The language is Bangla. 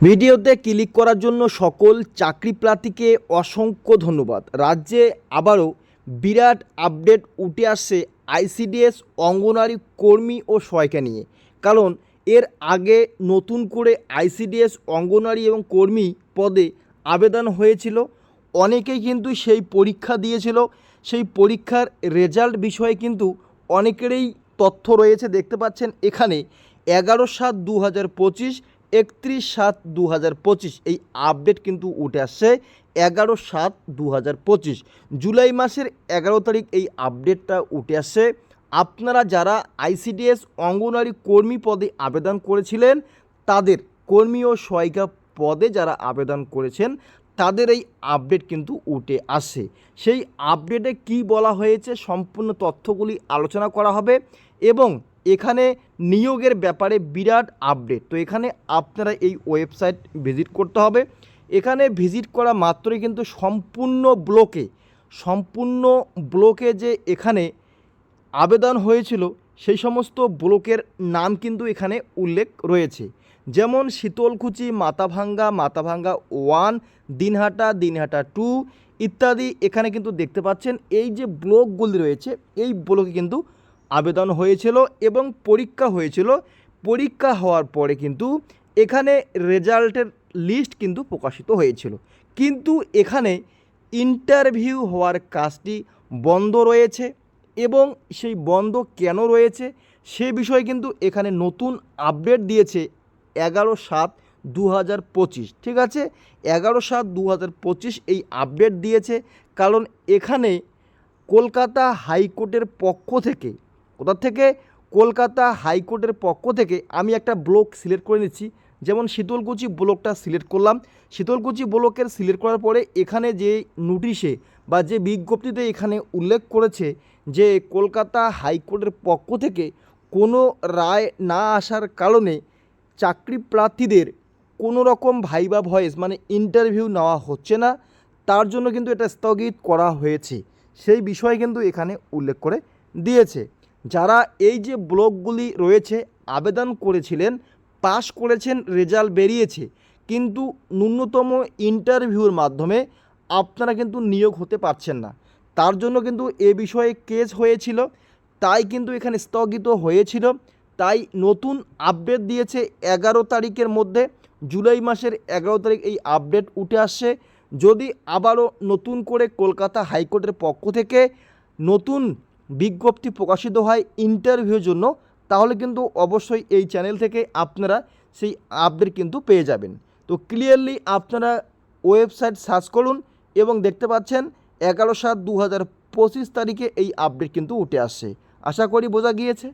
ভিডিওতে ক্লিক করার জন্য সকল চাকরি প্রার্থীকে অসংখ্য ধন্যবাদ। রাজ্যে আবারও বিরাট আপডেট উঠে আসছে আইসিডিএস অঙ্গনারী কর্মী ও সহায়িকা নিয়ে। কারণ এর আগে নতুন করে আইসিডিএস অঙ্গনারী এবং কর্মী পদে আবেদন হয়েছিল। অনেকেই কিন্তু সেই পরীক্ষা দিয়েছিল। সেই পরীক্ষার রেজাল্ট বিষয়ে কিন্তু অনেকেরই তথ্য রয়েছে। দেখতে পাচ্ছেন এখানে এগারো সাত দু হাজার পঁচিশ একত্রিশ সাত দু পঁচিশ। এই আপডেট কিন্তু উঠে আসছে এগারো সাত দু পঁচিশ। জুলাই মাসের এগারো তারিখ এই আপডেটটা উঠে আসছে। আপনারা যারা আইসিডিএস অঙ্গনারী কর্মী পদে আবেদন করেছিলেন, তাদের কর্মী ও সহায়িকা পদে যারা আবেদন করেছেন, তাদের এই আপডেট কিন্তু উঠে আসে সেই আপডেটে কি বলা হয়েছে, সম্পূর্ণ তথ্যগুলি আলোচনা করা হবে এবং এখানে নিয়োগের ব্যাপারে বিরাট আপডেট তো এখানে আপনারা এই ওয়েবসাইট ভিজিট করতে হবে। এখানে ভিজিট করা মাত্রই কিন্তু সম্পূর্ণ ব্লকে সম্পূর্ণ ব্লকে যে এখানে আবেদন হয়েছিল, সেই সমস্ত ব্লকের নাম কিন্তু এখানে উল্লেখ রয়েছে। যেমন শীতলকুচি, মাথাভাঙ্গা মাথাভাঙ্গা ওয়ান দিনহাটা দিনহাটা টু ইত্যাদি এখানে কিন্তু দেখতে পাচ্ছেন। এই যে ব্লকগুলি রয়েছে, এই ব্লকে কিন্তু আবেদন হয়েছিল এবং পরীক্ষা হয়েছিল। পরীক্ষা হওয়ার পরে কিন্তু এখানে রেজাল্টের লিস্ট কিন্তু প্রকাশিত হয়েছিল। কিন্তু এখানে ইন্টারভিউ হওয়ার কাজটি বন্ধ রয়েছে এবং সেই বন্ধ কেন রয়েছে সে বিষয়ে কিন্তু এখানে নতুন আপডেট দিয়েছে এগারো সাত দু হাজার পঁচিশ। ঠিক আছে? এগারো সাত দু হাজার পঁচিশ এই আপডেট দিয়েছে কারণ এখানে কলকাতা হাইকোর্টের পক্ষ থেকে কোথা থেকে? কলকাতা হাইকোর্টের পক্ষ থেকে আমি একটা ব্লক সিলেক্ট করে নিচ্ছি। যেমন শীতলকুচি ব্লকটা সিলেক্ট করলাম। শীতলকুচি ব্লকের সিলেক্ট করার পরে এখানে যে নোটিশে বা যে বিজ্ঞপ্তিতে এখানে উল্লেখ করেছে যে কলকাতা হাইকোর্টের পক্ষ থেকে কোনো রায় না আসার কারণে চাকরি প্রার্থীদের কোনো রকম ভাইবা ভয়েস মানে ইন্টারভিউ নেওয়া হচ্ছে না। তার জন্য কিন্তু এটা স্থগিত করা হয়েছে। সেই বিষয়ে কিন্তু এখানে উল্লেখ করে দিয়েছে। যারা এই যে ব্লকগুলি রয়েছে, আবেদন করেছিলেন পাস করেছেন, রেজাল্ট বেরিয়েছে, কিন্তু ন্যূনতম ইন্টারভিউর মাধ্যমে আপনারা কিন্তু নিয়োগ হতে পারছেন না। তার জন্য কিন্তু এ বিষয়ে কেস হয়েছিল, তাই কিন্তু এখানে স্থগিত হয়েছিল। তাই নতুন আপডেট দিয়েছে এগারো তারিখের মধ্যে, জুলাই মাসের এগারো তারিখ এই আপডেট উঠে আসছে। যদি আবারও নতুন করে কলকাতা হাইকোর্টের পক্ষ থেকে নতুন বিজ্ঞপ্তি প্রকাশিত হয় ইন্টারভিউর জন্য, তাহলে কিন্তু অবশ্যই এই চ্যানেল থেকে আপনারা সেই আপডেট কিন্তু পেয়ে যাবেন। তো ক্লিয়ারলি আপনারা ওয়েবসাইট সার্চ করুন এবং দেখতে পাচ্ছেন এগারো সাত দু হাজার পঁচিশ তারিখে এই আপডেট কিন্তু উঠে আসছে। আশা করি বোঝা গিয়েছে।